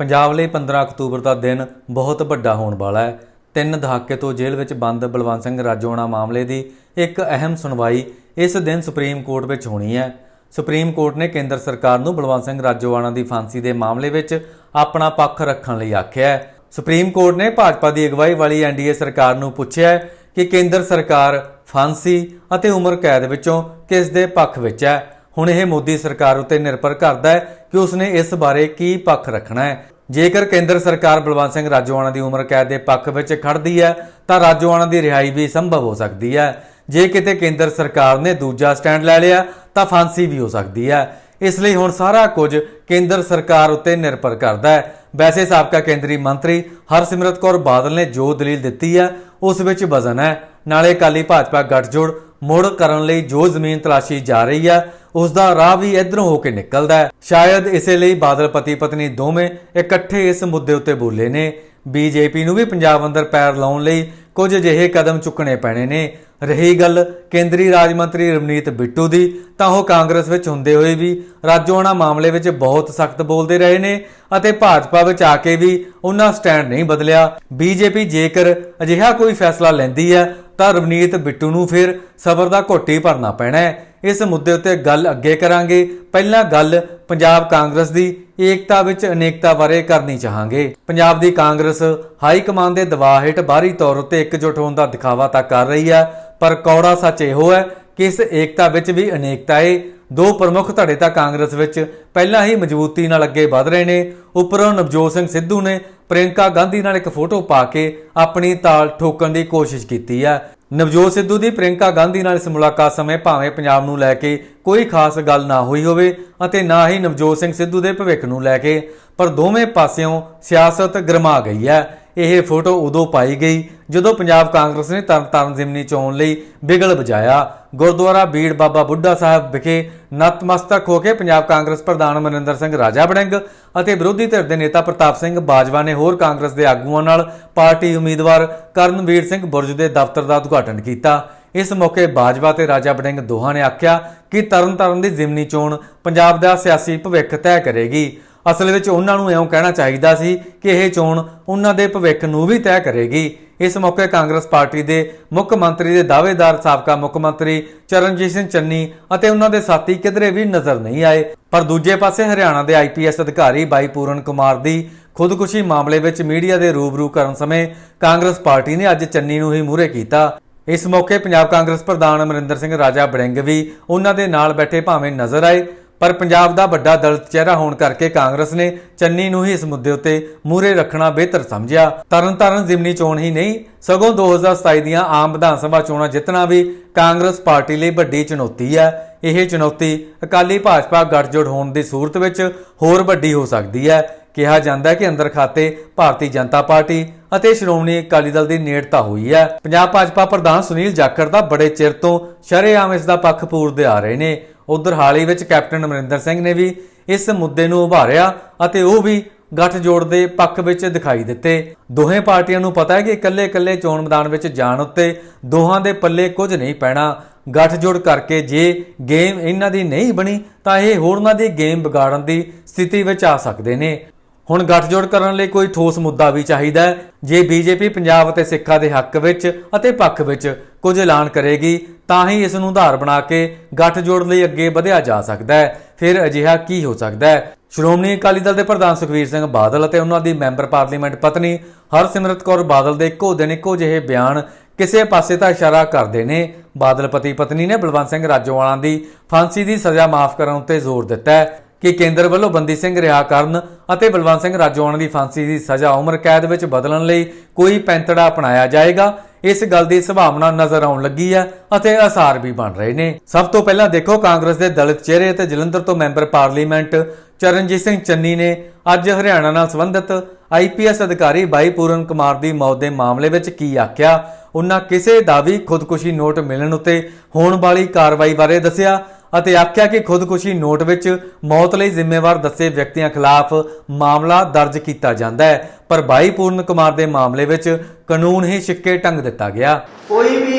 ਪੰਜਾਬ ਲਈ 15 ਅਕਤੂਬਰ ਦਾ ਦਿਨ ਬਹੁਤ ਵੱਡਾ ਹੋਣ ਵਾਲਾ ਹੈ। ਤਿੰਨ ਦਹਾਕੇ ਤੋਂ ਜੇਲ੍ਹ ਵਿੱਚ ਬੰਦ ਬਲਵੰਤ ਸਿੰਘ ਰਾਜੋਆਣਾ ਮਾਮਲੇ ਦੀ ਇੱਕ ਅਹਿਮ ਸੁਣਵਾਈ ਇਸ ਦਿਨ ਸੁਪਰੀਮ ਕੋਰਟ ਵਿੱਚ ਹੋਣੀ ਹੈ। ਸੁਪਰੀਮ ਕੋਰਟ ਨੇ ਕੇਂਦਰ ਸਰਕਾਰ ਨੂੰ ਬਲਵੰਤ ਸਿੰਘ ਰਾਜੋਆਣਾ ਦੀ ਫਾਂਸੀ ਦੇ ਮਾਮਲੇ ਵਿੱਚ ਆਪਣਾ ਪੱਖ ਰੱਖਣ ਲਈ ਆਖਿਆ ਹੈ। ਸੁਪਰੀਮ ਕੋਰਟ ਨੇ ਭਾਜਪਾ ਦੀ ਅਗਵਾਈ ਵਾਲੀ ਐਨਡੀਏ ਸਰਕਾਰ ਨੂੰ ਪੁੱਛਿਆ ਕਿ ਕੇਂਦਰ ਸਰਕਾਰ ਫਾਂਸੀ ਅਤੇ ਉਮਰ ਕੈਦ ਵਿੱਚੋਂ ਕਿਸ ਦੇ ਪੱਖ ਵਿੱਚ ਹੈ? ਹੁਣ ਇਹ ਮੋਦੀ ਸਰਕਾਰ ਉੱਤੇ ਨਿਰਭਰ ਕਰਦਾ ਹੈ ਕਿ ਉਸਨੇ ਇਸ ਬਾਰੇ ਕੀ ਪੱਖ ਰੱਖਣਾ ਹੈ। ਜੇਕਰ ਕੇਂਦਰ ਸਰਕਾਰ ਬਲਵੰਤ ਸਿੰਘ ਰਾਜੋਆਣਾ ਦੀ ਉਮਰ ਕੈਦ ਦੇ ਪੱਖ ਵਿੱਚ ਖੜਦੀ ਹੈ, ਤਾਂ ਰਾਜੋਆਣਾ ਦੀ ਰਿਹਾਈ ਵੀ ਸੰਭਵ ਹੋ ਸਕਦੀ ਹੈ। ਜੇ ਕਿਤੇ ਕੇਂਦਰ ਸਰਕਾਰ ਨੇ ਦੂਜਾ ਸਟੈਂਡ ਲੈ ਲਿਆ, ਤਾਂ ਫਾਂਸੀ ਵੀ ਹੋ ਸਕਦੀ ਹੈ। ਇਸ ਲਈ ਹੁਣ ਸਾਰਾ ਕੁਝ ਕੇਂਦਰ ਸਰਕਾਰ ਉੱਤੇ ਨਿਰਭਰ ਕਰਦਾ ਹੈ। ਵੈਸੇ ਸਾਬਕਾ ਕੇਂਦਰੀ ਮੰਤਰੀ ਹਰਸਿਮਰਤ ਕੌਰ ਬਾਦਲ ਨੇ ਜੋ ਦਲੀਲ ਦਿੱਤੀ ਹੈ, ਉਸ ਵਿੱਚ ਵਜ਼ਨ ਹੈ। ਨਾਲੇ ਅਕਾਲੀ ਭਾਜਪਾ ਗੱਠਜੋੜ ਮੁੜ ਕਰਨ ਲਈ ਜੋ ਜ਼ਮੀਨ ਤਲਾਸ਼ੀ ਜਾ ਰਹੀ ਹੈ ਉਸ ਦਾ ਰਾਹ ਵੀ ਇਧਰੋਂ ਹੋ ਕੇ ਨਿਕਲਦਾ ਹੈ। ਸ਼ਾਇਦ ਇਸੇ ਲਈ ਬਾਦਲ ਪਤੀ ਪਤਨੀ ਦੋਵੇਂ ਇਕੱਠੇ ਇਸ ਮੁੱਦੇ ਉੱਤੇ ਬੋਲੇ ਨੇ। ਬੀਜੇਪੀ ਨੂੰ ਵੀ ਪੰਜਾਬ ਅੰਦਰ ਪੈਰ ਲਾਉਣ ਲਈ ਕੁਝ ਅਜਿਹੇ ਕਦਮ ਚੁੱਕਣੇ ਪੈਣੇ ਨੇ। ਰਹੀ ਗੱਲ ਕੇਂਦਰੀ ਰਾਜ ਮੰਤਰੀ ਰਵਨੀਤ ਬਿੱਟੂ ਦੀ, ਤਾਂ ਉਹ ਕਾਂਗਰਸ ਵਿੱਚ ਹੁੰਦੇ ਹੋਏ ਵੀ ਰਾਜੋਆਣਾ ਮਾਮਲੇ ਵਿੱਚ ਬਹੁਤ ਸਖਤ ਬੋਲਦੇ ਰਹੇ ਨੇ ਅਤੇ ਭਾਜਪਾ ਵਿੱਚ ਆ ਕੇ ਵੀ ਉਹਨਾਂ ਸਟੈਂਡ ਨਹੀਂ ਬਦਲਿਆ। ਬੀਜੇਪੀ ਜੇਕਰ ਅਜਿਹਾ ਕੋਈ ਫੈਸਲਾ ਲੈਂਦੀ ਹੈ ਤਾਂ ਰਵਨੀਤ ਬਿੱਟੂ ਨੂੰ ਫਿਰ ਸਬਰ ਦਾ ਘੋਟੀ ਭਰਨਾ ਪੈਣਾ ਹੈ। ਇਸ ਮੁੱਦੇ ਉੱਤੇ ਗੱਲ ਅੱਗੇ ਕਰਾਂਗੇ। ਪਹਿਲਾਂ ਗੱਲ ਪੰਜਾਬ ਕਾਂਗਰਸ ਦੀ। ਏਕਤਾ ਵਿੱਚ ਅਨੇਕਤਾ ਬਾਰੇ ਕਰਨੀ ਚਾਹਾਂਗੇ। ਪੰਜਾਬ ਦੀ ਕਾਂਗਰਸ ਹਾਈ ਕਮਾਂਡ ਦੇ ਦਬਾਅ ਹੇਠ ਬਾਹਰੀ ਤੌਰ ਉੱਤੇ ਇਕਜੁੱਟ ਹੋਣ ਦਾ ਦਿਖਾਵਾ ਤਾਂ ਕਰ ਰਹੀ ਹੈ, ਪਰ ਕੌੜਾ ਸੱਚ ਇਹੋ ਹੈ ਕਿ ਇਸ ਏਕਤਾ ਵਿੱਚ ਵੀ ਅਨੇਕਤਾ ਹੈ ਦੋ ਪ੍ਰਮੁੱਖ ਧੜੇ ਤਾਂ ਕਾਂਗਰਸ ਵਿੱਚ ਪਹਿਲਾਂ ਹੀ ਮਜ਼ਬੂਤੀ ਨਾਲ ਅੱਗੇ ਵਧ ਰਹੇ ਨੇ। ਉੱਪਰੋਂ ਨਵਜੋਤ ਸਿੰਘ ਸਿੱਧੂ ਨੇ ਪ੍ਰਿੰਕਾ ਗਾਂਧੀ ਨਾਲ ਇੱਕ ਫੋਟੋ ਪਾ ਕੇ ਆਪਣੀ ਤਾਲ ਠੋਕਣ ਦੀ ਕੋਸ਼ਿਸ਼ ਕੀਤੀ ਹੈ ਨਵਜੋਤ ਸਿੱਧੂ ਦੀ ਪ੍ਰਿੰਕਾ ਗਾਂਧੀ ਨਾਲ ਇਸ ਮੁਲਾਕਾਤ ਸਮੇਂ ਭਾਵੇਂ ਪੰਜਾਬ ਨੂੰ ਲੈ ਕੇ ਕੋਈ ਖਾਸ ਗੱਲ ਨਾ ਹੋਈ ਹੋਵੇ ਅਤੇ ਨਾ ਹੀ ਨਵਜੋਤ ਸਿੰਘ ਸਿੱਧੂ ਦੇ ਭਵਿੱਖ ਨੂੰ ਲੈ ਕੇ, ਪਰ ਦੋਵੇਂ ਪਾਸਿਓਂ ਸਿਆਸਤ ਗਰਮਾ ਗਈ ਹੈ। ਇਹ ਫੋਟੋ ਉਦੋਂ ਪਾਈ ਗਈ ਜਦੋਂ ਪੰਜਾਬ ਕਾਂਗਰਸ ਨੇ ਤਰਨਤਾਰਨ ਜ਼ਿਮਨੀ ਚੋਣ ਲਈ ਬਿਗਲ ਵਜਾਇਆ। ਗੁਰਦੁਆਰਾ ਬੀੜ ਬਾਬਾ ਬੁੱਢਾ ਸਾਹਿਬ ਵਿਖੇ ਨਤਮਸਤਕ ਹੋ ਕੇ ਪੰਜਾਬ ਕਾਂਗਰਸ ਪ੍ਰਧਾਨ ਮਨਿੰਦਰ ਸਿੰਘ ਰਾਜਾ ਬੜਿੰਗ ਅਤੇ ਵਿਰੋਧੀ ਧਿਰ ਦੇ ਨੇਤਾ ਪ੍ਰਤਾਪ ਸਿੰਘ ਬਾਜਵਾ ਨੇ ਹੋਰ ਕਾਂਗਰਸ ਦੇ ਆਗੂਆਂ ਨਾਲ ਪਾਰਟੀ ਉਮੀਦਵਾਰ ਕਰਨਵੀਰ ਸਿੰਘ ਬੁਰਜ ਦੇ ਦਫ਼ਤਰ ਦਾ ਉਦਘਾਟਨ ਕੀਤਾ। ਇਸ ਮੌਕੇ ਬਾਜਵਾ ਤੇ ਰਾਜਾ ਬੜਿੰਗ ਦੋਹਾਂ ਨੇ ਆਖਿਆ ਕਿ ਤਰਨਤਾਰਨ ਦੀ ਜ਼ਿਮਨੀ ਚੋਣ ਪੰਜਾਬ ਦਾ ਸਿਆਸੀ ਭਵਿੱਖ ਤੈਅ ਕਰੇਗੀ। ਅਸਲ ਵਿੱਚ ਉਹਨਾਂ ਨੂੰ ਇਉਂ ਕਹਿਣਾ ਚਾਹੀਦਾ ਸੀ ਕਿ ਇਹ ਚੋਣ ਉਹਨਾਂ ਦੇ ਭਵਿੱਖ ਨੂੰ ਵੀ ਤੈਅ ਕਰੇਗੀ। ਇਸ ਮੌਕੇ ਕਾਂਗਰਸ ਪਾਰਟੀ ਦੇ ਮੁੱਖ ਮੰਤਰੀ ਦੇ ਦਾਅਵੇਦਾਰ ਸਾਬਕਾ ਮੁੱਖ ਮੰਤਰੀ ਚਰਨਜੀਤ ਸਿੰਘ ਚੰਨੀ ਅਤੇ ਉਹਨਾਂ ਦੇ ਸਾਥੀ ਕਿਧਰੇ ਵੀ ਨਜ਼ਰ ਨਹੀਂ ਆਏ। ਪਰ ਦੂਜੇ ਪਾਸੇ ਹਰਿਆਣਾ ਦੇ ਆਈਪੀਐਸ ਅਧਿਕਾਰੀ ਬਾਈ ਪੂਰਨ ਕੁਮਾਰ ਦੀ ਖੁਦਕੁਸ਼ੀ ਮਾਮਲੇ ਵਿੱਚ ਮੀਡੀਆ ਦੇ ਰੂਬਰੂ ਕਰਨ ਸਮੇਂ ਕਾਂਗਰਸ ਪਾਰਟੀ ਨੇ ਅੱਜ ਚੰਨੀ ਨੂੰ ਹੀ ਮੂਹਰੇ ਕੀਤਾ। ਇਸ ਮੌਕੇ ਪੰਜਾਬ ਕਾਂਗਰਸ ਪ੍ਰਧਾਨ ਅਮਰਿੰਦਰ ਸਿੰਘ ਰਾਜਾ ਬੜਿੰਗ ਵੀ ਉਹਨਾਂ ਦੇ ਨਾਲ ਬੈਠੇ ਭਾਵੇਂ ਨਜ਼ਰ ਆਏ। ਪਰ ਪੰਜਾਬ ਦਾ ਵੱਡਾ ਦਲਿਤ ਚਿਹਰਾ ਹੋਣ ਕਰਕੇ ਕਾਂਗਰਸ ਨੇ ਚੰਨੀ ਨੂੰ ਹੀ ਇਸ ਮੁੱਦੇ ਉੱਤੇ ਮੂਹਰੇ ਰੱਖਣਾ ਬਿਹਤਰ ਸਮਝਿਆ। ਤਰਨਤਾਰਨ ਜ਼ਿਮਨੀ ਚੋਣ ਹੀ ਨਹੀਂ, ਸਗੋਂ 2027 ਦੀਆਂ ਆਮ ਵਿਧਾਨ ਸਭਾ ਚੋਣਾਂ ਜਿੱਤਣਾ ਵੀ ਕਾਂਗਰਸ ਪਾਰਟੀ ਲਈ ਵੱਡੀ ਚੁਣੌਤੀ ਹੈ। ਇਹ ਚੁਣੌਤੀ ਅਕਾਲੀ ਭਾਜਪਾ ਗੱਠਜੋੜ ਹੋਣ ਦੀ ਸੂਰਤ ਵਿੱਚ ਹੋਰ ਵੱਡੀ ਹੋ ਸਕਦੀ ਹੈ। ਕਿਹਾ ਜਾਂਦਾ ਹੈ ਕਿ ਅੰਦਰ ਖਾਤੇ ਭਾਰਤੀ ਜਨਤਾ ਪਾਰਟੀ ਅਤੇ ਸ਼੍ਰੋਮਣੀ ਅਕਾਲੀ ਦਲ ਦੀ ਨੇੜਤਾ ਹੋਈ ਹੈ। ਪੰਜਾਬ ਭਾਜਪਾ ਪ੍ਰਧਾਨ ਸੁਨੀਲ ਜਾਖੜ ਦਾ ਬੜੇ ਚਿਰ ਤੋਂ ਸ਼ਰੇਆਮ ਇਸ ਦਾ ਪੱਖ ਪੂਰਦੇ ਆ ਰਹੇ ਨੇ। ਉਧਰ ਹਾਲ ਹੀ ਵਿੱਚ ਕੈਪਟਨ ਅਮਰਿੰਦਰ ਸਿੰਘ ਨੇ ਵੀ ਇਸ ਮੁੱਦੇ ਨੂੰ ਉਭਾਰਿਆ ਅਤੇ ਉਹ ਵੀ ਗੱਠਜੋੜ ਦੇ ਪੱਖ ਵਿੱਚ ਦਿਖਾਈ ਦਿੱਤੇ। ਦੋਹੇ ਪਾਰਟੀਆਂ ਨੂੰ ਪਤਾ ਹੈ ਕਿ ਇਕੱਲੇ-ਇਕੱਲੇ ਚੋਣ ਮੈਦਾਨ ਵਿੱਚ ਜਾਣ ਉੱਤੇ ਦੋਹਾਂ ਦੇ ਪੱਲੇ ਕੁਝ ਨਹੀਂ ਪੈਣਾ। ਗੱਠਜੋੜ ਕਰਕੇ ਜੇ ਗੇਮ ਇਹਨਾਂ ਦੀ ਨਹੀਂ ਬਣੀ, ਤਾਂ ਇਹ ਹੋਰਨਾਂ ਦੀ ਗੇਮ ਵਿਗਾੜਨ ਦੀ ਸਥਿਤੀ ਵਿੱਚ ਆ ਸਕਦੇ ਨੇ। ਹੁਣ ਗੱਠਜੋੜ ਕਰਨ ਲਈ ਕੋਈ ਠੋਸ ਮੁੱਦਾ ਵੀ ਚਾਹੀਦਾ ਹੈ, ਜੇ ਬੀਜੇਪੀ ਪੰਜਾਬ ਅਤੇ ਸਿੱਖਾਂ ਦੇ ਹੱਕ ਵਿੱਚ ਅਤੇ ਪੱਖ ਵਿੱਚ ਕੁਝ ਐਲਾਨ ਕਰੇਗੀ, ਤਾਂ ਹੀ ਇਸ ਨੂੰ ਆਧਾਰ ਬਣਾ ਕੇ ਗੱਠਜੋੜ ਲਈ ਅੱਗੇ ਵਧਿਆ ਜਾ ਸਕਦਾ ਹੈ। ਫਿਰ ਅਜਿਹਾ ਕੀ ਹੋ ਸਕਦਾ ਹੈ? ਸ਼੍ਰੋਮਣੀ ਅਕਾਲੀ ਦਲ ਦੇ ਪ੍ਰਧਾਨ ਸੁਖਵੀਰ ਸਿੰਘ ਬਾਦਲ ਅਤੇ ਉਹਨਾਂ ਦੀ ਮੈਂਬਰ ਪਾਰਲੀਮੈਂਟ ਪਤਨੀ ਹਰਸਿਮਰਤ ਕੌਰ ਬਾਦਲ ਦੇ ਇੱਕੋ ਦਿਨ ਇੱਕੋ ਜਿਹੇ ਬਿਆਨ ਕਿਸੇ ਪਾਸੇ ਤਾਂ ਇਸ਼ਾਰਾ ਕਰਦੇ ਨੇ। ਬਾਦਲ ਪਤੀ ਪਤਨੀ ਨੇ ਬਲਵੰਤ ਸਿੰਘ ਰਾਜੋਵਾਲਾਂ ਦੀ ਫਾਂਸੀ ਦੀ ਸਜ਼ਾ ਮਾਫ ਕਰਨ ਉੱਤੇ ਜ਼ੋਰ ਦਿੱਤਾ ਹੈ। ਕਿ ਕੇਂਦਰ ਵੱਲੋਂ ਬੰਦੀ ਸਿੰਘ ਰਿਹਾ ਕਰਨ ਅਤੇ ਬਲਵੰਤ ਸਿੰਘ ਰਾਜੋਆਣਾ ਦੀ ਫਾਂਸੀ ਦੀ ਸਜ਼ਾ ਉਮਰ ਕੈਦ ਵਿੱਚ ਬਦਲਣ ਲਈ ਕੋਈ ਪੈਂਤੜਾ ਅਪਣਾਇਆ ਜਾਏਗਾ, ਇਸ ਗੱਲ ਦੀ ਸੰਭਾਵਨਾ ਨਜ਼ਰ ਆਉਣ ਲੱਗੀ ਹੈ ਅਤੇ ਅਸਾਰ ਵੀ ਬਣ ਰਹੇ ਨੇ। ਸਭ ਤੋਂ ਪਹਿਲਾਂ ਦੇਖੋ ਕਾਂਗਰਸ ਦੇ ਦਲਿਤ ਚਿਹਰੇ ਅਤੇ ਜਲੰਧਰ ਤੋਂ ਮੈਂਬਰ ਪਾਰਲੀਮੈਂਟ ਚਰਨਜੀਤ ਸਿੰਘ ਚੰਨੀ ਨੇ ਅੱਜ ਹਰਿਆਣਾ ਨਾਲ ਸੰਬੰਧਿਤ ਆਈਪੀਐਸ ਅਧਿਕਾਰੀ ਬਾਈ ਪੂਰਨ ਕੁਮਾਰ ਦੀ ਮੌਤ ਦੇ ਮਾਮਲੇ ਵਿੱਚ ਕੀ ਆਖਿਆ, ਉਹਨਾਂ ਕਿਸੇ ਦਾ ਵੀ ਖੁਦਕੁਸ਼ੀ ਨੋਟ ਮਿਲਣ ਉਤੇ ਹੋਣ ਵਾਲੀ ਕਾਰਵਾਈ ਬਾਰੇ ਦੱਸਿਆ ਅਤੇ ਆਖਿਆ ਕਿ ਖੁਦਕੁਸ਼ੀ ਨੋਟ ਵਿੱਚ ਮੌਤ ਲਈ ਜ਼ਿੰਮੇਵਾਰ ਦੱਸੇ ਵਿਅਕਤੀਆਂ ਖਿਲਾਫ ਮਾਮਲਾ ਦਰਜ ਕੀਤਾ ਜਾਂਦਾ ਹੈ। ਪਰ ਬਾਈ ਪੂਰਨ ਕੁਮਾਰ ਦੇ ਮਾਮਲੇ ਵਿੱਚ ਕਾਨੂੰਨ ਹੀ ਛਿੱਕੇ ਟੰਗ ਦਿੱਤਾ ਗਿਆ। ਕੋਈ ਵੀ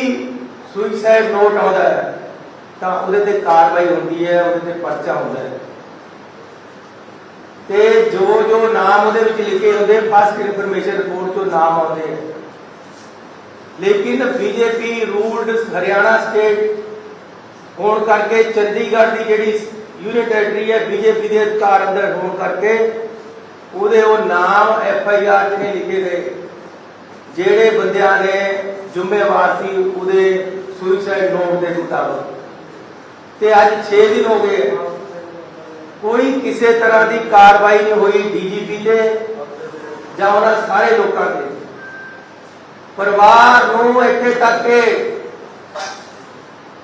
ਸੁਇਸਾਈਡ ਨੋਟ ਆਉਂਦਾ ਹੈ, ਤਾਂ ਉਹਦੇ ਤੇ ਕਾਰਵਾਈ ਹੁੰਦੀ ਹੈ, ਉਹਦੇ ਤੇ ਪਰਚਾ ਹੁੰਦਾ ਹੈ। ਤੇ ਜੋ ਜੋ ਨਾਮ ਉਹਦੇ ਵਿੱਚ ਲਿਖੇ ਹੁੰਦੇ ਫਸਟ ਇਨਫੋਰਮੇਸ਼ਨ ਰਿਪੋਰਟ 'ਚੋਂ ਨਾਮ ਆਉਂਦੇ ਆ ਲੇਕਿਨ ਬੀਜੇਪੀ ਰੂਲਡ ਹਰਿਆਣਾ ਸਟੇਟ ਹੋਣ ਕਰਕੇ ਚੰਡੀਗੜ੍ਹ ਦੀ ਜਿਹੜੀ ਯੂਨੀਅਨ ਟੈਰੀਟਰੀ ਹੈ ਬੀਜੇਪੀ ਦੇ ਅਧਿਕਾਰ ਅੰਦਰ ਹੋਣ ਕਰਕੇ ਉਹਦੇ ਉਹ ਨਾਮ ਐਫ ਆਈ ਆਰ 'ਚ ਲਿਖੇ ਗਏ। ਜਿਹੜੇ ਬੰਦਿਆਂ ਨੇ ਜ਼ਿੰਮੇਵਾਰ ਸੀ, ਉਹਦੇ ਸੁਇਸਾਈਡ ਨੋਟ ਦੇ ਮੁਤਾਬਕ। ਤੇ ਅੱਜ 6 ਦਿਨ ਹੋ ਗਏ। ਕੋਈ ਕਿਸੇ ਤਰ੍ਹਾਂ ਦੀ ਕਾਰਵਾਈ ਨਹੀਂ ਹੋਈ ਡੀਜੀਪੀ ਤੇ ਜਾਂ ਉਹਨਾਂ ਸਾਰੇ ਲੋਕਾਂ ਤੇ। ਪਰਿਵਾਰ ਨੂੰ ਇੱਥੇ ਤੱਕ ਕਿ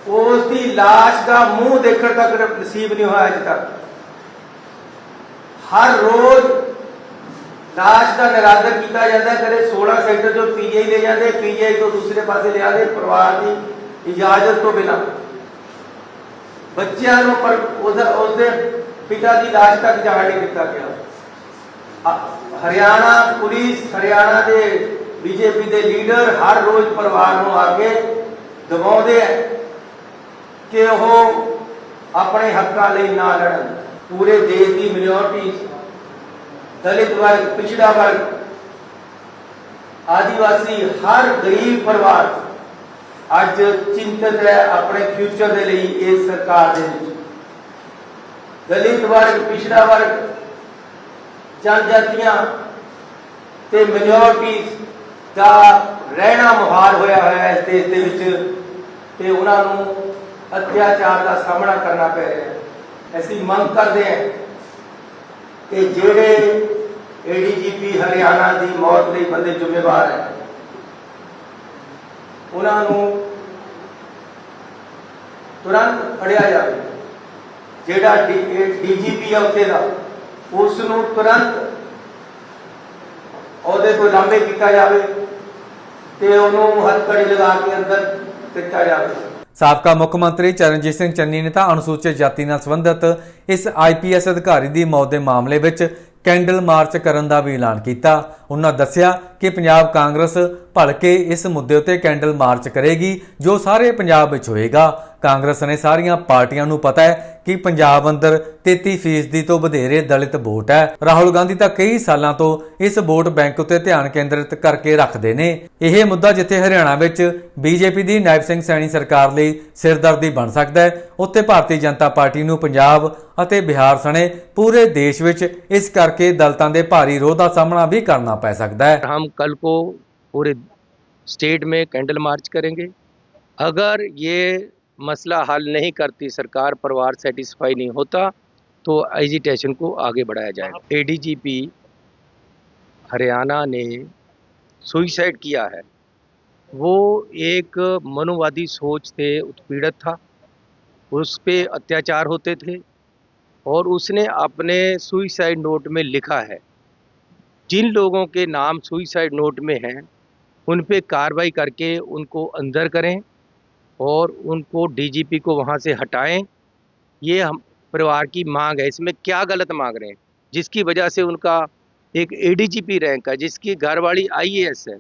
ਉਸ ਦੀ লাশ ਦਾ ਮੂੰਹ ਦੇਖਣ ਤੱਕ ਨਸੀਬ ਨਹੀਂ ਹੋਇਆ ਅਜੇ ਤੱਕ। ਹਰ ਰੋਜ਼ ਲਾਸ਼ ਦਾ ਨਿਰਾਦਰ ਕੀਤਾ ਜਾਂਦਾ ਕਦੇ 16 ਸੈਕਟਰ ਜੋ ਪੀਜੀਆਈ ਲੈ ਜਾਂਦੇ, ਪੀਜੀਆਈ ਤੋਂ ਦੂਸਰੇ ਪਾਸੇ ਲੈ ਆਦੇ ਪਰਿਵਾਰ ਦੀ ਇਜਾਜ਼ਤ ਤੋਂ ਬਿਨਾਂ। ਬੱਚਿਆਂ ਨੂੰ ਪਰ ਉਹਦਾ, ਉਸਦੇ ਪਿਤਾ ਦੀ ਲਾਸ਼ ਤੱਕ ਜਾਣ ਨਹੀਂ ਦਿੱਤਾ ਗਿਆ। ਹਰਿਆਣਾ ਪੁਲਿਸ, ਹਰਿਆਣਾ ਦੇ ਬੀਜੇਪੀ ਦੇ ਲੀਡਰ ਹਰ ਰੋਜ਼ ਪਰਿਵਾਰ ਨੂੰ ਆ ਕੇ ਦਬਾਉਂਦੇ ਹੈ। ਕਿ ਉਹ ਆਪਣੇ ਹੱਕਾਂ ਲਈ ਨਾ ਲੜਨ। ਪੂਰੇ ਦੇਸ਼ ਦੀ ਮਿਨੋਰਟੀ ਦਲਿਤ ਵਰਗ, ਪਿਛੜਾ ਵਰਗ, ਆਦੀਵਾਸੀ, ਹਰ ਗਰੀਬ ਪਰਿਵਾਰ ਅੱਜ ਚਿੰਤਤ ਹੈ ਆਪਣੇ ਫਿਊਚਰ ਦੇ ਲਈ ਇਸ ਸਰਕਾਰ ਦੇ ਵਿੱਚ। ਦਲਿਤ ਵਰਗ, ਪਿਛੜਾ ਵਰਗ, ਜਨਜਾਤੀਆਂ ਤੇ ਮਿਨੋਰਟੀਜ਼ ਦਾ ਰਹਿਣਾ ਮੁਹਾਲ ਹੋਇਆ ਹੋਇਆ ਹੈ ਇਸ ਦੇਸ਼ ਦੇ ਵਿੱਚ ਤੇ ਉਹਨਾਂ ਨੂੰ ਅਤਿਆਚਾਰ ਦਾ ਸਾਹਮਣਾ ਕਰਨਾ ਪੈ ਰਿਹਾ ਹੈ। ਅਸੀਂ ਮੰਗ ਕਰਦੇ ਹਾਂ ਕਿ ਜਿਹੜੇ ਏਡੀਜੀਪੀ ਹਰਿਆਣਾ ਦੀ ਮੌਤ ਲਈ ਬੰਦੇ ਜ਼ਿੰਮੇਵਾਰ ਹੈ, ਉਹਨਾਂ ਨੂੰ ਤੁਰੰਤ ਫੜਿਆ ਜਾਵੇ। ਜਿਹੜਾ ਡੀਜੀਪੀ ਹੈ ਉੱਥੇ ਦਾ, ਉਸ ਨੂੰ ਤੁਰੰਤ ਉਹਦੇ ਤੋਂ ਲਾਂਭੇ ਕੀਤਾ ਜਾਵੇ ਤੇ ਉਹਨੂੰ ਹੱਥਕੜੀ ਲਗਾ ਕੇ ਅੰਦਰ ਦਿੱਤਾ ਜਾਵੇ। ਸਾਬਕਾ ਮੁੱਖ ਮੰਤਰੀ ਚਰਨਜੀਤ ਸਿੰਘ ਚੰਨੀ ਨੇ ਤਾਂ ਅਨੁਸੂਚਿਤ ਜਾਤੀ ਨਾਲ ਸੰਬੰਧਿਤ ਇਸ ਆਈਪੀਐਸ ਅਧਿਕਾਰੀ ਦੀ ਮੌਤ ਦੇ ਮਾਮਲੇ ਵਿੱਚ ਕੈਂਡਲ ਮਾਰਚ ਕਰਨ ਦਾ ਵੀ ਐਲਾਨ ਕੀਤਾ। ਉਹਨਾਂ ਦੱਸਿਆ ਕਿ ਪੰਜਾਬ ਕਾਂਗਰਸ ਭਲਕੇ ਇਸ ਮੁੱਦੇ ਉੱਤੇ ਕੈਂਡਲ ਮਾਰਚ ਕਰੇਗੀ, ਜੋ ਸਾਰੇ ਪੰਜਾਬ ਵਿੱਚ ਹੋਏਗਾ। ਕਾਂਗਰਸ ਨੇ ਸਾਰੀਆਂ ਪਾਰਟੀਆਂ ਨੂੰ ਪਤਾ ਹੈ ਕਿ ਪੰਜਾਬ ਅੰਦਰ 33% ਤੋਂ ਵਧੇਰੇ ਦਲਿਤ ਵੋਟ ਹੈ ਰਾਹੁਲ ਗਾਂਧੀ ਤਾਂ ਕਈ ਸਾਲਾਂ ਤੋਂ ਇਸ ਵੋਟ ਬੈਂਕ ਉੱਤੇ ਧਿਆਨ ਕੇਂਦਰਿਤ ਕਰਕੇ ਰੱਖਦੇ ਨੇ ਇਹ ਮੁੱਦਾ ਜਿੱਥੇ ਹਰਿਆਣਾ ਵਿੱਚ ਬੀਜੇਪੀ ਦੀ ਨਾਇਬ ਸਿੰਘ ਸੈਣੀ ਸਰਕਾਰ ਲਈ ਸਿਰਦਰਦੀ ਬਣ ਸਕਦਾ ਹੈ ਉੱਥੇ ਭਾਰਤੀ ਜਨਤਾ ਪਾਰਟੀ ਨੂੰ ਪੰਜਾਬ ਅਤੇ ਬਿਹਾਰ ਸਣੇ ਪੂਰੇ ਦੇਸ਼ ਵਿੱਚ ਇਸ ਕਰਕੇ ਦਲਤਾਂ ਦੇ ਭਾਰੀ ਰੋਹ ਦਾ ਸਾਹਮਣਾ ਵੀ ਕਰਨਾ ਪੈ ਸਕਦਾ ਹੈ हम कल को पूरे स्टेट में कैंडल मार्च करेंगे अगर ये मसला हल नहीं करती सरकार परिवार सेटिस्फाई नहीं होता तो एजिटेशन को आगे बढ़ाया जाएगा एडीजीपी हरियाणा ने सुइसाइड किया है। वो एक मनोवादी सोच से उत्पीड़ित था। उस पर अत्याचार होते थे और उसने अपने सुइसाइड नोट में लिखा है। जिन लोगों के नाम सुइसाइड नोट में हैं उन पे कार्रवाई करके उनको अंदर करें। और उनको डीजीपी को वहाँ से हटाएं ये हम परिवार की मांग है इसमें क्या गलत मांग रहे हैं जिसकी वजह से उनका एक एडीजीपी रैंक है जिसकी घरवाली आईएएस है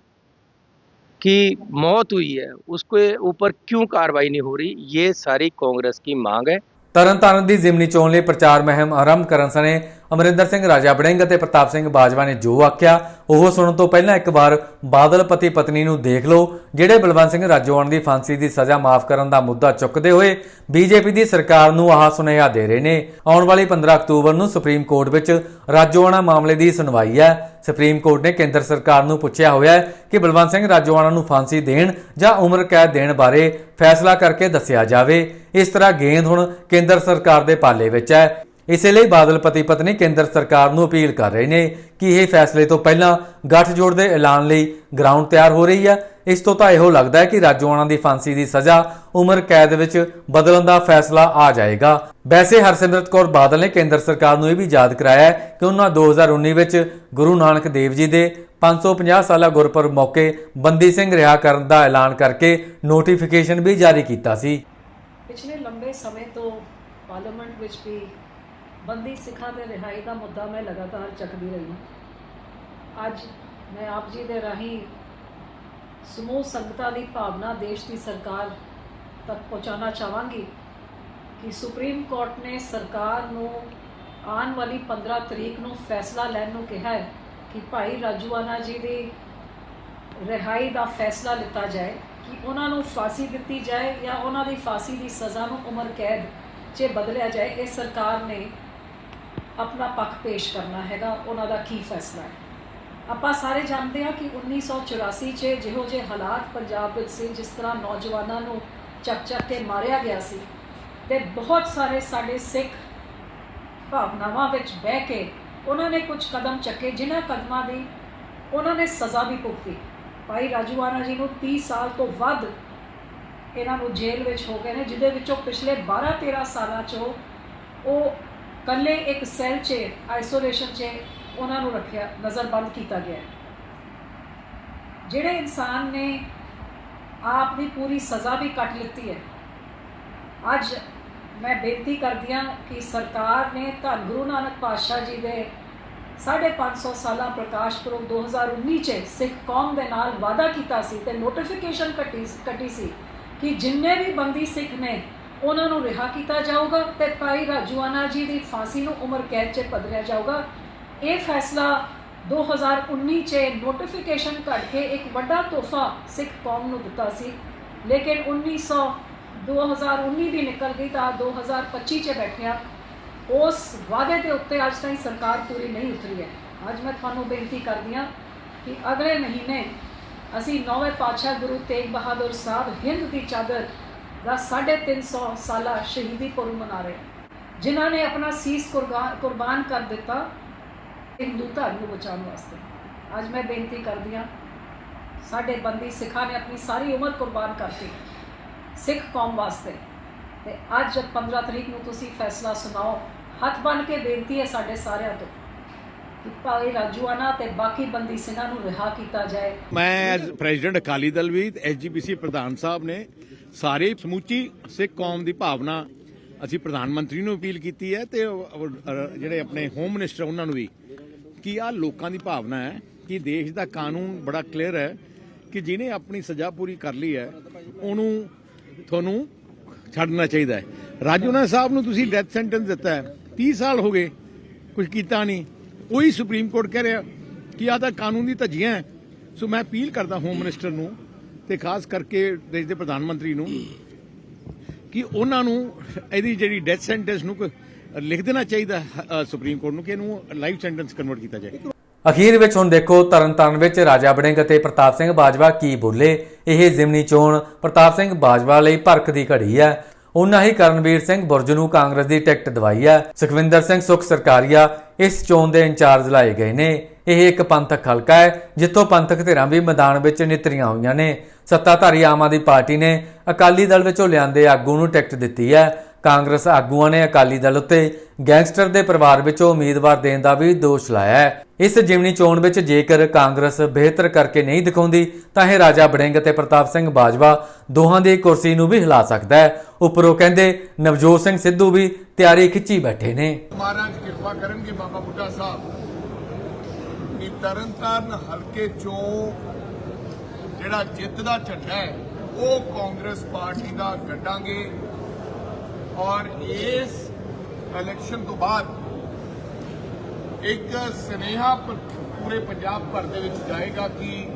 की मौत हुई है उसके ऊपर क्यों कार्रवाई नहीं हो रही ये सारी कांग्रेस की मांग है ਤਰਨਤਾਰਨ ਦੀ ਜ਼ਿਮਨੀ ਚੋਣ ਲਈ ਪ੍ਰਚਾਰ ਮੁਹਿੰਮ ਆਰੰਭ ਕਰਨ ਸਣੇ ਅਮਰਿੰਦਰ ਸਿੰਘ, ਰਾਜਾ ਬੜਿੰਗ ਅਤੇ ਪ੍ਰਤਾਪ ਸਿੰਘ ਬਾਜਵਾ ਨੇ ਜੋ ਆਖਿਆ, ਉਹ ਸੁਣਨ ਤੋਂ ਪਹਿਲਾਂ ਇੱਕ ਵਾਰ ਬਾਦਲ ਪਤੀ ਪਤਨੀ ਨੂੰ ਦੇਖ ਲਓ, ਜਿਹੜੇ ਬਲਵੰਤ ਸਿੰਘ ਰਾਜੋਆਣ ਦੀ ਫਾਂਸੀ ਦੀ ਸਜ਼ਾ ਮਾਫ ਕਰਨ ਦਾ ਮੁੱਦਾ ਚੁੱਕਦੇ ਹੋਏ ਬੀਜੇਪੀ ਦੀ ਸਰਕਾਰ ਨੂੰ ਆਹ ਸੁਨੇਹਾ ਦੇ ਰਹੇ ਨੇ। ਆਉਣ ਵਾਲੀ 15 ਅਕਤੂਬਰ ਨੂੰ ਸੁਪਰੀਮ ਕੋਰਟ ਵਿੱਚ ਰਾਜੋਆਣਾ ਮਾਮਲੇ ਦੀ ਸੁਣਵਾਈ ਹੈ। ਸੁਪਰੀਮ ਕੋਰਟ ਨੇ ਕੇਂਦਰ ਸਰਕਾਰ ਨੂੰ ਪੁੱਛਿਆ ਹੋਇਆ ਹੈ ਕਿ ਬਲਵੰਤ ਸਿੰਘ ਰਾਜੋਆਣਾ ਨੂੰ ਫਾਂਸੀ ਦੇਣ ਜਾਂ ਉਮਰ ਕੈਦ ਦੇਣ ਬਾਰੇ ਫੈਸਲਾ ਕਰਕੇ ਦੱਸਿਆ ਜਾਵੇ। ਇਸ ਤਰ੍ਹਾਂ ਗੇਂਦ ਹੁਣ ਕੇਂਦਰ ਸਰਕਾਰ ਦੇ ਪਾਲੇ ਵਿੱਚ ਹੈ। ਇਸੇ ਲਈ ਬਾਦਲ ਪਤੀ ਪਤਨੀ ਕੇਂਦਰ ਸਰਕਾਰ ਨੂੰ ਅਪੀਲ ਕਰ ਰਹੇ ਨੇ ਕਿ ਇਹ ਫੈਸਲੇ ਤੋਂ ਪਹਿਲਾਂ ਗੱਠਜੋੜ ਦੇ ਐਲਾਨ ਲਈ ਗਰਾਊਂਡ ਤਿਆਰ ਹੋ ਰਹੀ ਹੈ। ਇਸ ਤੋਂ ਤਾਂ ਇਹੋ ਲੱਗਦਾ ਹੈ ਕਿ ਰਾਜੋਆਣਾ ਦੀ ਫਾਂਸੀ ਦੀ ਸਜ਼ਾ ਉਮਰ ਕੈਦ ਵਿੱਚ ਬਦਲਣ ਦਾ ਫੈਸਲਾ ਆ ਜਾਏਗਾ। ਵੈਸੇ ਹਰਸਿਮਰਤ ਕੌਰ ਬਾਦਲ ਨੇ ਕੇਂਦਰ ਸਰਕਾਰ ਨੂੰ ਇਹ ਵੀ ਯਾਦ ਕਰਾਇਆ ਹੈ ਕਿ ਉਹਨਾਂ 2019 ਵਿੱਚ ਗੁਰੂ ਨਾਨਕ ਦੇਵ ਜੀ ਦੇ 550 ਸਾਲਾ ਗੁਰਪੁਰਬ ਮੌਕੇ ਬੰਦੀ ਸਿੰਘ ਰਿਹਾ ਕਰਨ ਦਾ ਐਲਾਨ ਕਰਕੇ ਨੋਟੀਫਿਕੇਸ਼ਨ ਵੀ ਜਾਰੀ ਕੀਤਾ ਸੀ। ਪਿਛਲੇ ਲੰਬੇ ਸਮੇਂ ਤੋਂ ਪਾਰਲੀਮੈਂਟ ਵਿੱਚ ਵੀ ਬੰਦੀ ਸਿੱਖਾਂ ਦੇ ਰਿਹਾਈ ਦਾ ਮੁੱਦਾ ਮੈਂ ਲਗਾਤਾਰ ਚੱਕਦੀ ਰਹੀ ਹਾਂ। ਅੱਜ ਮੈਂ ਆਪ ਜੀ ਦੇ ਰਾਹੀਂ ਸਮੂਹ ਸੰਗਤਾਂ ਦੀ ਭਾਵਨਾ ਦੇਸ਼ ਦੀ ਸਰਕਾਰ ਤੱਕ ਪਹੁੰਚਾਉਣਾ ਚਾਹਾਂਗੀ ਕਿ ਸੁਪਰੀਮ ਕੋਰਟ ਨੇ ਸਰਕਾਰ ਨੂੰ ਆਉਣ ਵਾਲੀ 15 ਤਰੀਕ ਨੂੰ ਫੈਸਲਾ ਲੈਣ ਨੂੰ ਕਿਹਾ ਹੈ ਕਿ ਭਾਈ ਰਾਜੂਆਨਾ ਜੀ ਦੀ ਰਿਹਾਈ ਦਾ ਫੈਸਲਾ ਲਿੱਤਾ ਜਾਏ, ਕਿ ਉਹਨਾਂ ਨੂੰ ਫਾਂਸੀ ਦਿੱਤੀ ਜਾਏ ਜਾਂ ਉਹਨਾਂ ਦੀ ਫਾਂਸੀ ਦੀ ਸਜ਼ਾ ਨੂੰ ਉਮਰ ਕੈਦ 'ਚ ਬਦਲਿਆ ਜਾਏ। ਇਹ ਸਰਕਾਰ ਨੇ ਆਪਣਾ ਪੱਖ ਪੇਸ਼ ਕਰਨਾ ਹੈਗਾ, ਉਹਨਾਂ ਦਾ ਕੀ ਫੈਸਲਾ ਹੈ? ਆਪਾਂ ਸਾਰੇ ਜਾਣਦੇ ਹਾਂ ਕਿ 1984 'ਚ ਜਿਹੋ ਜਿਹੇ ਹਾਲਾਤ ਪੰਜਾਬ ਵਿੱਚ ਸੀ, ਜਿਸ ਤਰ੍ਹਾਂ ਨੌਜਵਾਨਾਂ ਨੂੰ ਚੱਕ ਚੱਕ ਕੇ ਮਾਰਿਆ ਗਿਆ ਸੀ ਤੇ ਬਹੁਤ ਸਾਰੇ ਸਾਡੇ ਸਿੱਖ ਭਾਵਨਾਵਾਂ ਵਿੱਚ ਬਹਿ ਕੇ ਉਹਨਾਂ ਨੇ ਕੁਝ ਕਦਮ ਚੱਕੇ, ਜਿਨ੍ਹਾਂ ਕਦਮਾਂ ਦੀ ਉਹਨਾਂ ਨੇ ਸਜ਼ਾ ਵੀ ਭੁਗਤੀ। ਭਾਈ ਰਾਜੂਆਨਾ ਜੀ ਨੂੰ 30 ਸਾਲ ਤੋਂ ਵੱਧ ਇਹਨਾਂ ਨੂੰ ਜੇਲ੍ਹ ਵਿੱਚ ਹੋ ਗਏ ਨੇ, ਜਿਹਦੇ ਵਿੱਚੋਂ ਪਿਛਲੇ 12-13 ਸਾਲਾਂ 'ਚੋਂ ਉਹ ਕੱਲੇ ਇੱਕ ਸੈੱਲ 'ਚ, ਆਈਸੋਲੇਸ਼ਨ 'ਚ ਉਹਨਾਂ ਨੂੰ ਰੱਖਿਆ ਨਜ਼ਰਬੰਦ ਕੀਤਾ ਗਿਆ ਜਿਹੜੇ ਇਨਸਾਨ ਨੇ ਆਪ ਦੀ ਪੂਰੀ ਸਜ਼ਾ ਵੀ ਕੱਟ ਲਿੱਤੀ ਹੈ, ਅੱਜ ਮੈਂ ਬੇਨਤੀ ਕਰਦੀ ਹਾਂ ਕਿ ਸਰਕਾਰ ਨੇ ਧੰਨ ਗੁਰੂ ਨਾਨਕ ਪਾਤਸ਼ਾਹ ਜੀ ਦੇ 550 ਸਾਲਾਂ ਪ੍ਰਕਾਸ਼ ਪੁਰਬ 2019 ਚ ਸਿੱਖ ਕੌਮ ਦੇ ਨਾਲ ਵਾਅਦਾ ਕੀਤਾ ਸੀ ਤੇ ਨੋਟੀਫਿਕੇਸ਼ਨ ਕੱਟੀ ਕੱਟੀ ਸੀ ਕਿ ਜਿੰਨੇ ਵੀ ਬੰਦੀ ਸਿੱਖ ਨੇ ਉਹਨਾਂ ਨੂੰ ਰਿਹਾ ਕੀਤਾ ਜਾਊਗਾ ਤੇ ਭਾਈ ਰਾਜੂਆਨਾ ਜੀ ਦੀ ਫਾਂਸੀ ਨੂੰ ਉਮਰ ਕੈਦ 'ਚ ਬਦਲਿਆ ਜਾਊਗਾ। ਇਹ ਫੈਸਲਾ 2019 ਚ ਨੋਟੀਫਿਕੇਸ਼ਨ ਕੱਢ ਕੇ ਇੱਕ ਵੱਡਾ ਤੋਹਫਾ ਸਿੱਖ ਕੌਮ ਨੂੰ ਦਿੱਤਾ ਸੀ। ਲੇਕਿਨ 1900 2019 ਵੀ ਨਿਕਲ ਗਈ ਤਾਂ 2025 ਚ ਬੈਠਿਆ ਉਸ ਵਾਅਦੇ ਦੇ ਉੱਤੇ ਅੱਜ ਤਾਈਂ ਸਰਕਾਰ ਪੂਰੀ ਨਹੀਂ ਉਤਰੀ ਹੈ। ਅੱਜ ਮੈਂ ਤੁਹਾਨੂੰ ਬੇਨਤੀ ਕਰਦੀ ਹਾਂ ਕਿ ਅਗਲੇ ਮਹੀਨੇ ਅਸੀਂ ਨੌਵੇਂ ਪਾਤਸ਼ਾਹ ਗੁਰੂ ਤੇਗ ਬਹਾਦਰ ਸਾਹਿਬ ਹਿੰਦ ਦੀ ਚਾਦਰ ਦਾ 350 ਸਾਲਾ ਸ਼ਹੀਦੀ ਪੁਰਬ ਮਨਾ ਰਹੇ। ਜਿਨ੍ਹਾਂ ਨੇ ਆਪਣਾ ਸੀਸ ਕੁਰਬਾਨ ਕਰ ਦਿੱਤਾ ਹਿੰਦੂ ਧਰਮ ਨੂੰ ਬਚਾਉਣ ਵਾਸਤੇ। ਅੱਜ ਮੈਂ ਬੇਨਤੀ ਕਰਦੀ ਹਾਂ, ਸਾਡੇ ਬੰਦੀ ਸਿੱਖਾਂ ਨੇ ਆਪਣੀ ਸਾਰੀ ਉਮਰ ਕੁਰਬਾਨ ਕਰਤੀ ਸਿੱਖ ਕੌਮ ਵਾਸਤੇ। ਤੇ ਅੱਜ 15 ਤਰੀਕ ਨੂੰ ਤੁਸੀਂ ਫੈਸਲਾ ਸੁਣਾਓ। ਹੱਥ ਬੰਨ ਕੇ ਬੇਨਤੀ ਹੈ ਸਾਡੇ ਸਾਰਿਆਂ ਤੋਂ ਕਿ ਭਾਈ ਰਾਜੂਆਨਾ ਤੇ ਬਾਕੀ ਬੰਦੀ ਸਿੰਘਾਂ ਨੂੰ ਰਿਹਾ ਕੀਤਾ ਜਾਏ। ਮੈਂ ਪ੍ਰੈਜ਼ੀਡੈਂਟ ਅਕਾਲੀ ਦਲ ਵੀ ਐਸਜੀਪੀਸੀ ਪ੍ਰਧਾਨ ਸਾਹਿਬ ਨੇ ਸਾਰੇ ਸਮੁੱਚੀ ਸਿੱਖ ਕੌਮ ਦੀ ਭਾਵਨਾ ਅਸੀਂ ਪ੍ਰਧਾਨ ਮੰਤਰੀ ਨੂੰ ਅਪੀਲ ਕੀਤੀ ਹੈ ਤੇ ਜਿਹੜੇ ਆਪਣੇ ਹੋਮ ਮਿਨਿਸਟਰ ਉਹਨਾਂ ਨੂੰ ਵੀ ਕਿ ਆ ਲੋਕਾਂ ਦੀ ਭਾਵਨਾ ਹੈ ਕਿ ਦੇਸ਼ ਦਾ ਕਾਨੂੰਨ ਬੜਾ ਕਲੀਅਰ ਹੈ ਕਿ ਜਿਹਨੇ ਆਪਣੀ ਸਜ਼ਾ ਪੂਰੀ ਕਰ ਲਈ ਹੈ, ਉਹਨੂੰ ਤੁਹਾਨੂੰ ਛੱਡਣਾ ਚਾਹੀਦਾ ਹੈ। ਰਾਜੂਨਾ ਸਾਹਿਬ ਨੂੰ ਤੁਸੀਂ ਡੈਥ ਸੈਂਟੈਂਸ ਦਿੱਤਾ ਹੈ। 30 ਸਾਲ ਹੋ ਗਏ ਕੁਝ ਕੀਤਾ ਨਹੀਂ। ਉਹੀ ਸੁਪਰੀਮ ਕੋਰਟ ਕਹਿ ਰਿਹਾ ਕਿ ਆ ਤਾਂ ਕਾਨੂੰਨ ਦੀ ਧੱਜੀਆਂ ਹੈ। ਸੋ ਮੈਂ ਅਪੀਲ ਕਰਦਾ ਹੋਮ ਮਿਨਿਸਟਰ ਨੂੰ ਤੇ ਖਾਸ ਕਰਕੇ ਦੇਸ਼ ਦੇ ਪ੍ਰਧਾਨ ਮੰਤਰੀ ਨੂੰ, ਕਿ ਉਹਨਾਂ ਨੂੰ ਇਹਦੀ ਜਿਹੜੀ ਡੈਥ ਸੈਂਟੈਂਸ ਨੂੰ ਲਿਖ ਦੇਣਾ ਚਾਹੀਦਾ ਸੁਪਰੀਮ ਕੋਰਟ ਨੂੰ, ਕਿ ਇਹਨੂੰ ਲਾਈਫ ਸੈਂਟੈਂਸ ਕਨਵਰਟ ਕੀਤਾ ਜਾਏ। ਅਖੀਰ ਵਿੱਚ ਹੁਣ ਦੇਖੋ, ਤਰਨਤਾਰਨ ਵਿੱਚ ਰਾਜਾ ਵੜਿੰਗ ਅਤੇ ਪ੍ਰਤਾਪ ਸਿੰਘ ਬਾਜਵਾ ਕੀ ਬੋਲੇ? ਇਹ ਜ਼ਿਮਨੀ ਚੋਣ ਪ੍ਰਤਾਪ ਸਿੰਘ ਬਾਜਵਾ ਲਈ ਭਰਕ ਦੀ ਘੜੀ ਹੈ। ਉਨਾ ਹੀ ਕਰਨਵੀਰ ਸਿੰਘ ਬੁਰਜ ਨੂੰ ਕਾਂਗਰਸ ਦੀ ਟਿਕਟ ਦਵਾਈ ਹੈ। ਸੁਖਵਿੰਦਰ ਸਿੰਘ ਸੁਖ ਸਰਕਾਰੀਆ ਇਸ ਚੋਣ ਦੇ ਇੰਚਾਰਜ ਲਾਏ ਗਏ ਨੇ। ਇਹ ਇੱਕ ਪੰਥਕ ਹਲਕਾ ਹੈ, ਜਿੱਥੋਂ ਪੰਥਕ ਧਿਰਾਂ ਵੀ ਮੈਦਾਨ ਵਿੱਚ ਨਿਤਰੀਆਂ ਹੋਈਆਂ ਨੇ। ਸੱਤਾਧਾਰੀ ਆਮ ਆਦਮੀ ਪਾਰਟੀ ਨੇ ਅਕਾਲੀ ਦਲ ਵਿੱਚੋਂ ਲਿਆਂਦੇ ਆਗੂ ਨੂੰ ਟਿਕਟ ਦਿੱਤੀ ਹੈ। ਕਾਂਗਰਸ ਆਗੂਆਂ ਨੇ ਅਕਾਲੀ ਦਲ ਉੱਤੇ ਗੈਂਗਸਟਰ ਦੇ ਪਰਿਵਾਰ ਵਿੱਚੋਂ ਉਮੀਦਵਾਰ ਦੇਣ ਦਾ ਵੀ ਦੋਸ਼ ਲਾਇਆ ਹੈ। ਇਸ ਜਿਮਨੀ ਚੋਣ ਵਿੱਚ ਜੇਕਰ ਕਾਂਗਰਸ ਬਿਹਤਰ ਕਰਕੇ ਨਹੀਂ ਦਿਖਾਉਂਦੀ, ਤਾਂ ਇਹ ਰਾਜਾ ਬੜਿੰਗ ਅਤੇ ਪ੍ਰਤਾਪ ਸਿੰਘ ਬਾਜਵਾ ਦੋਹਾਂ ਦੀ ਕੁਰਸੀ ਨੂੰ ਵੀ ਹਿਲਾ ਸਕਦਾ ਹੈ। ਉੱਪਰੋਂ ਕਹਿੰਦੇ, ਨਵਜੋਤ ਸਿੰਘ ਸਿੱਧੂ ਵੀ ਤਿਆਰੀ ਖਿੱਚੀ ਬੈਠੇ ਨੇ। ਮਹਾਰਾਜ ਕਿਰਪਾ ਕਰਨਗੇ ਬਾਬਾ ਬੁੱਢਾ ਸਾਹਿਬ। ਕਿ ਤਰਨਤਾਰਨ ਹਲਕੇ ਚੋਂ ਜਿਹੜਾ ਜਿੱਤ ਦਾ ਝੰਡਾ ਹੈ, ਉਹ ਕਾਂਗਰਸ ਪਾਰਟੀ ਦਾ ਗੱਡਾਂਗੇ ਔਰ ਇਸ ਇਲੈਕਸ਼ਨ ਤੋਂ ਬਾਅਦ ਇੱਕ ਸਨੇਹਾ ਪੂਰੇ ਪੰਜਾਬ ਭਰ ਦੇ ਵਿੱਚ ਜਾਏਗਾ ਕਿ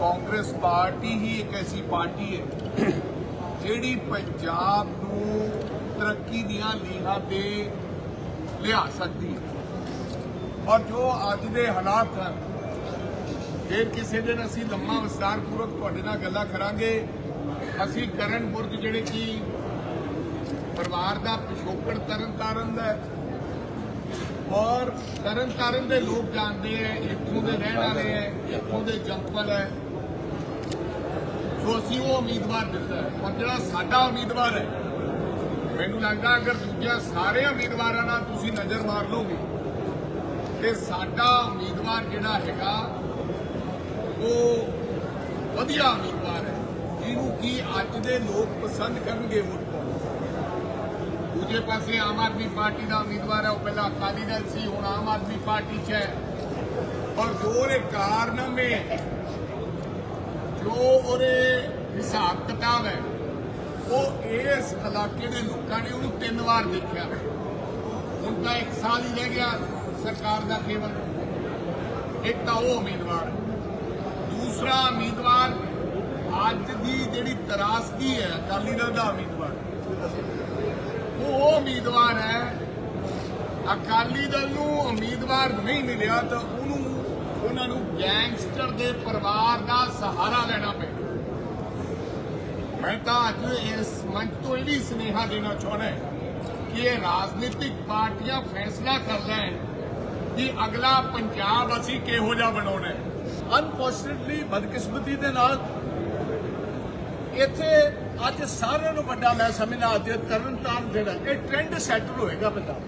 ਕਾਂਗਰਸ ਪਾਰਟੀ ਹੀ ਇੱਕ ਐਸੀ ਪਾਰਟੀ ਹੈ, ਜਿਹੜੀ ਪੰਜਾਬ ਨੂੰ ਤਰੱਕੀ ਦੀਆਂ ਲੀਹਾਂ ਤੇ ਲਿਆ ਸਕਦੀ ਹੈ। ਔਰ ਜੋ ਅੱਜ ਦੇ ਹਾਲਾਤ ਹਨ ਫਿਰ ਕਿਸੇ ਦਿਨ ਅਸੀਂ ਲੰਮਾ ਵਿਸਤਾਰਪੂਰਵਕ ਤੁਹਾਡੇ ਨਾਲ ਗੱਲਾਂ ਕਰਾਂਗੇ। ਅਸੀਂ ਕਰਨ ਬੁਰਜ ਜਿਹੜੇ ਕਿ ਪਰਿਵਾਰ ਦਾ ਪਿਛੋਕੜ ਤਰਨਤਾਰਨ ਦਾ ਔਰ ਤਰਨ ਤਾਰਨ ਦੇ ਲੋਕ ਜਾਣਦੇ ਹੈ, ਇੱਥੋਂ ਦੇ ਰਹਿਣ ਵਾਲੇ ਹੈ, ਇੱਥੋਂ ਦੇ ਜੰਪਲ ਹੈ। ਸੋ ਅਸੀਂ ਉਹ ਉਮੀਦਵਾਰ ਦਿੱਤਾ ਹੈ। ਔਰ ਜਿਹੜਾ ਸਾਡਾ ਉਮੀਦਵਾਰ ਹੈ, ਮੈਨੂੰ ਲੱਗਦਾ ਅਗਰ ਦੂਜਿਆਂ ਸਾਰੇ ਉਮੀਦਵਾਰਾਂ ਨਾਲ ਤੁਸੀਂ ਨਜ਼ਰ ਮਾਰ ਲਓਗੇ ਤੇ ਸਾਡਾ ਉਮੀਦਵਾਰ ਜਿਹੜਾ ਹੈਗਾ ਉਹ ਵਧੀਆ ਉਮੀਦਵਾਰ ਹੈ ਜਿਹਨੂੰ ਕੀ ਅੱਜ ਦੇ ਲੋਕ ਪਸੰਦ ਕਰਨਗੇ ਵੋਟ ਪਾਉਣ। ਦੂਜੇ ਪਾਸੇ ਆਮ ਆਦਮੀ ਪਾਰਟੀ ਦਾ ਉਮੀਦਵਾਰ ਹੈ ਉਹ ਪਹਿਲਾਂ ਅਕਾਲੀ ਦਲ ਸੀ ਹੁਣ ਆਮ ਆਦਮੀ ਪਾਰਟੀ 'ਚ ਹੈ। ਔਰ ਜੋ ਉਹਦੇ ਕਾਰਨਾਮੇ ਹੈ, ਜੋ ਉਹਦੇ ਹਿਸਾਬ ਕਿਤਾਬ ਹੈ ਉਹ ਇਸ ਇਲਾਕੇ ਦੇ ਲੋਕਾਂ ਨੇ ਉਹਨੂੰ ਤਿੰਨ ਵਾਰ ਦੇਖਿਆ। ਹੁਣ ਤਾਂ ਇੱਕ ਸਾਲ ਹੀ ਰਹਿ ਗਿਆ ਸਰਕਾਰ ਦਾ ਕੇਵਲ ਇੱਕ ਤਾਂ ਉਹ ਉਮੀਦਵਾਰ ਦੂਸਰਾ ਉਮੀਦਵਾਰ ਅੱਜ ਦੀ ਜਿਹੜੀ ਤਰਾਸਦੀ ਹੈ, ਅਕਾਲੀ ਦਲ ਦਾ ਉਮੀਦਵਾਰ। ਉਹ ਉਮੀਦਵਾਰ ਹੈ, ਅਕਾਲੀ ਦਲ ਨੂੰ ਉਮੀਦਵਾਰ ਨਹੀਂ ਮਿਲਿਆ ਤਾਂ ਉਹਨੂੰ, ਉਹਨਾਂ ਨੂੰ ਗੈਂਗਸਟਰ ਦੇ ਪਰਿਵਾਰ ਦਾ ਸਹਾਰਾ ਲੈਣਾ ਪਿਆ ਮੈਂ ਤਾਂ ਅੱਜ ਇਸ ਮੰਚ ਤੋਂ ਇਹ ਵੀ ਸੁਨੇਹਾ ਦੇਣਾ ਚਾਹੁੰਦਾ ਕਿ ਇਹ ਰਾਜਨੀਤਿਕ ਪਾਰਟੀਆਂ ਫੈਸਲਾ ਕਰ ਲੈਣ ਕਿ ਅਗਲਾ ਪੰਜਾਬ ਅਸੀਂ ਕਿਹੋ ਜਿਹਾ ਬਣਾਉਣਾ ਅਨਫੋਰਚੂਨਟਲੀ ਬਦਕਿਸਮਤੀ ਦੇ ਨਾਲ ਇੱਥੇ ਅੱਜ ਸਾਰਿਆਂ ਨੂੰ ਵੱਡਾ ਮੈਂ ਸਮਝਦਾ ਅੱਜ ਤਰਨਤਾਰਨ ਜਿਹੜਾ ਇਹ ਟ੍ਰੈਂਡ ਸੈਟਲ ਹੋਏਗਾ ਪੰਜਾਬ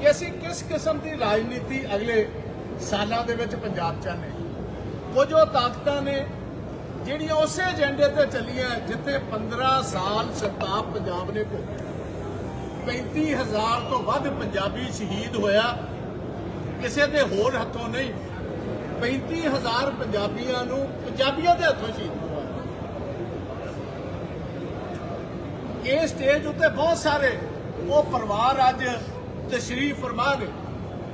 ਕਿ ਅਸੀਂ ਕਿਸ ਕਿਸਮ ਦੀ ਰਾਜਨੀਤੀ ਅਗਲੇ ਸਾਲਾਂ ਦੇ ਵਿੱਚ ਪੰਜਾਬ ਚਾਹੁੰਦੇ ਹਾਂ। ਕੁਝ ਉਹ ਤਾਕਤਾਂ ਨੇ ਜਿਹੜੀਆਂ ਉਸੇ ਏਜੰਡੇ ਤੇ ਚੱਲੀਆਂ ਜਿੱਥੇ 15 ਸਾਲ ਸਰਤਾਪ ਪੰਜਾਬ ਨੇ ਕੋ 35000 ਤੋਂ ਵੱਧ ਪੰਜਾਬੀ ਸ਼ਹੀਦ ਹੋਇਆ। ਕਿਸੇ ਦੇ ਹੋਰ ਹੱਥੋਂ ਨਹੀਂ। 35000 ਪੰਜਾਬੀਆਂ ਨੂੰ ਪੰਜਾਬੀਆਂ ਦੇ ਹੱਥੋਂ ਸ਼ਹੀਦ ਕਰਵਾਇਆ। ਇਹ ਸਟੇਜ ਉੱਤੇ ਬਹੁਤ ਸਾਰੇ ਉਹ ਪਰਿਵਾਰ ਅੱਜ ਤਸ਼ਰੀਫ ਫਰਮਾ ਨੇ,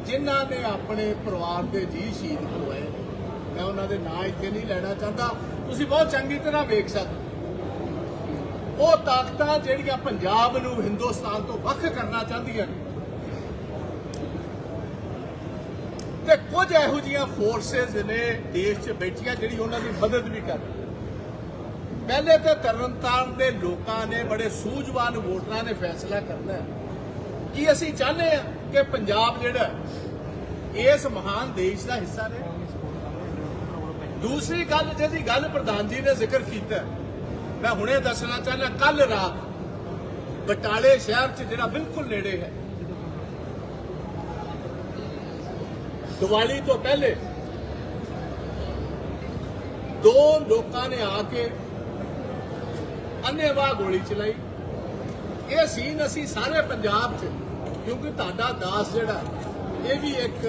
ਜਿਨ੍ਹਾਂ ਨੇ ਆਪਣੇ ਪਰਿਵਾਰ ਦੇ ਜੀ ਸ਼ਹੀਦ ਕਰਵਾਏ। ਮੈਂ ਉਹਨਾਂ ਦੇ ਨਾਂ ਇੱਥੇ ਨਹੀਂ ਲੈਣਾ ਚਾਹੁੰਦਾ। ਤੁਸੀਂ ਬਹੁਤ ਚੰਗੀ ਤਰ੍ਹਾਂ ਵੇਖ ਸਕਦੇ ਉਹ ਤਾਕਤਾਂ ਜਿਹੜੀਆਂ ਪੰਜਾਬ ਨੂੰ ਹਿੰਦੁਸਤਾਨ ਤੋਂ ਵੱਖ ਕਰਨਾ ਚਾਹੁੰਦੀਆਂ ਨੇ ਤੇ ਕੁਝ ਇਹੋ ਜਿਹੀਆਂ ਫੋਰਸਸ ਨੇ ਦੇਸ਼ 'ਚ ਬੈਠੀਆਂ ਜਿਹੜੀ ਉਹਨਾਂ ਦੀ ਮਦਦ ਵੀ ਕਰ ਰਹੀ ਪਹਿਲੇ ਤੇ ਤਰਨਤਾਰਨ ਦੇ ਲੋਕਾਂ ਨੇ ਬੜੇ ਸੂਝਵਾਨ ਵੋਟਰਾਂ ਨੇ ਫੈਸਲਾ ਕਰਨਾ ਹੈ। ਕਿ ਅਸੀਂ ਚਾਹੁੰਦੇ ਹਾਂ ਕਿ ਪੰਜਾਬ ਜਿਹੜਾ ਇਸ ਮਹਾਨ ਦੇਸ਼ ਦਾ ਹਿੱਸਾ ਰਹੇ? ਦੂਸਰੀ ਗੱਲ ਜਿਹਦੀ ਗੱਲ ਪ੍ਰਧਾਨ ਜੀ ਨੇ ਜ਼ਿਕਰ ਕੀਤਾ ਮੈਂ ਹੁਣੇ ਦੱਸਣਾ ਚਾਹੁੰਦਾ ਕੱਲ ਰਾਤ ਬਟਾਲੇ ਸ਼ਹਿਰ 'ਚ ਜਿਹੜਾ ਬਿਲਕੁਲ ਨੇੜੇ ਹੈ ਦੀਵਾਲੀ ਤੋਂ ਪਹਿਲੇ ਦੋ ਲੋਕਾਂ ਨੇ ਆ ਕੇ ਅੰਨੇਵਾਹ ਗੋਲੀ ਚਲਾਈ। ਇਹ ਸੀਨ ਅਸੀਂ ਸਾਰੇ ਪੰਜਾਬ 'ਚ, ਕਿਉਂਕਿ ਤੁਹਾਡਾ ਦਾਸ ਜਿਹੜਾ, ਇਹ ਵੀ ਇੱਕ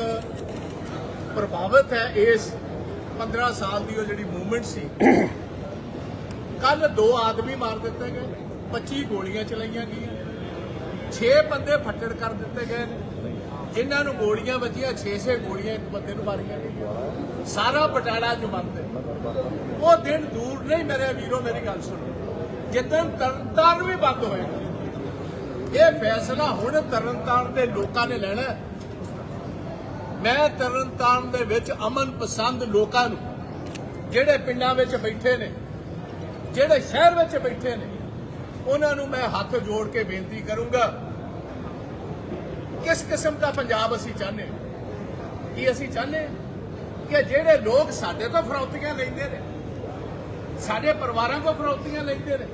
ਪ੍ਰਭਾਵਿਤ ਹੈ ਇਸ 15 ਸਾਲ ਦੀ ਉਹ ਜਿਹੜੀ ਮੂਵਮੈਂਟ ਸੀ। ਕੱਲ ਦੋ ਆਦਮੀ ਮਾਰ ਦਿੱਤੇ ਗਏ 25 ਗੋਲੀਆਂ ਚਲਾਈਆਂ ਗਈਆਂ 6 ਬੰਦੇ ਫੱਟੜ ਕਰ ਦਿੱਤੇ ਗਏ ਨੇ। ਜਿਨ੍ਹਾਂ ਨੂੰ ਗੋਲੀਆਂ ਵੱਜੀਆਂ 6-6 ਗੋਲੀਆਂ ਇੱਕ ਬੰਦੇ ਨੂੰ ਮਾਰੀਆਂ। ਸਾਰਾ ਬਟਾਲਾ ਚ ਬੰਦ ਉਹ ਦਿਨ ਦੂਰ ਨਹੀਂ, ਮੇਰੇ ਵੀਰੋ, ਮੇਰੀ ਗੱਲ ਸੁਣੋ। ਜਿੱਦਣ ਤਰਨਤਾਰਨ ਵੀ ਬੰਦ ਹੋਏਗਾ ਇਹ ਫੈਸਲਾ ਹੁਣ ਤਰਨਤਾਰਨ ਦੇ ਲੋਕਾਂ ਨੇ ਲੈਣਾ ਮੈਂ ਤਰਨਤਾਰਨ ਦੇ ਵਿੱਚ ਅਮਨ ਪਸੰਦ ਲੋਕਾਂ ਨੂੰ, ਜਿਹੜੇ ਪਿੰਡਾਂ ਵਿੱਚ ਬੈਠੇ ਨੇ, ਜਿਹੜੇ ਸ਼ਹਿਰ ਵਿੱਚ ਬੈਠੇ ਨੇ, ਉਹਨਾਂ ਨੂੰ ਮੈਂ ਹੱਥ ਜੋੜ ਕੇ ਬੇਨਤੀ ਕਰੂੰਗਾ ਕਿਸ ਕਿਸਮ ਦਾ ਪੰਜਾਬ ਅਸੀਂ ਚਾਹੁੰਦੇ ਹਾਂ? ਕੀ ਅਸੀਂ ਚਾਹੁੰਦੇ ਕਿ ਜਿਹੜੇ ਲੋਕ ਸਾਡੇ ਤੋਂ ਫਰੌਤੀਆਂ ਲੈਂਦੇ ਨੇ, ਸਾਡੇ ਪਰਿਵਾਰਾਂ ਤੋਂ ਫਰੌਤੀਆਂ ਲੈਂਦੇ ਨੇ,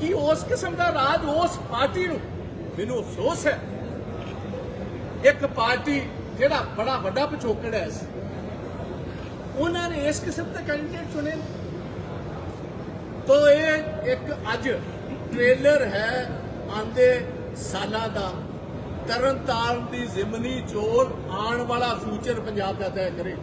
ਕੀ ਉਸ ਕਿਸਮ ਦਾ ਰਾਜ ਉਸ ਪਾਰਟੀ ਨੂੰ ਮੈਨੂੰ ਅਫਸੋਸ ਹੈ ਇੱਕ ਪਾਰਟੀ ਜਿਹੜਾ ਬੜਾ ਵੱਡਾ ਪਿਛੋਕੜ ਹੈ ਉਹਨਾਂ ਨੇ ਇਸ ਕਿਸਮ ਦੇ ਕੈਂਡੀਡੇਟ ਚੁਣੇ ਨੇ। ਤੋ ਇਹ ਇੱਕ ਅੱਜ ਟ੍ਰੇਲਰ ਹੈ ਆਂਦੇ ਸਾਲਾਂ ਦਾ ਤਰਨਤਾਰਨ ਦੀ ਜ਼ਿਮਨੀ ਚੋਰ ਆਉਣ ਵਾਲਾ ਫਿਊਚਰ ਪੰਜਾਬ ਦਾ ਤੈਅ ਕਰੇ।